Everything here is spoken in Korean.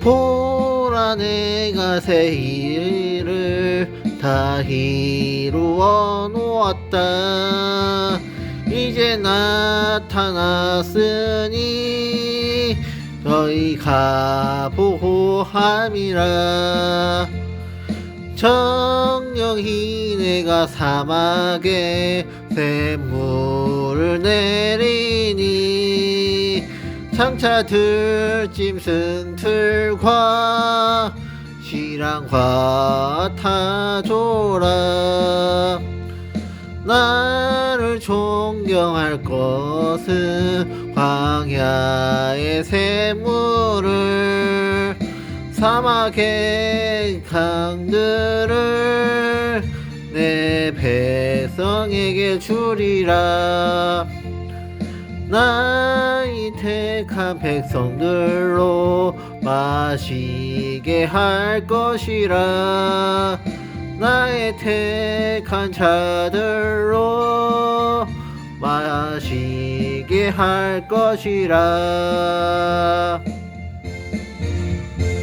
보라 내가 새 일을 다 이루어 놓았다. 이제 나타났으니 너희가 보호함이라. 정령이 내가 사막에 샘물을 내리니 장차 들짐승 틀과 시랑과 타조라. 나를 존경할 것은 광야의 샘물을 사막의 강들을 내 백성에게 주리라 나의 택한 백성들로 마시게 할 것이라. 나의 택한 자들로 마시게 할 것이라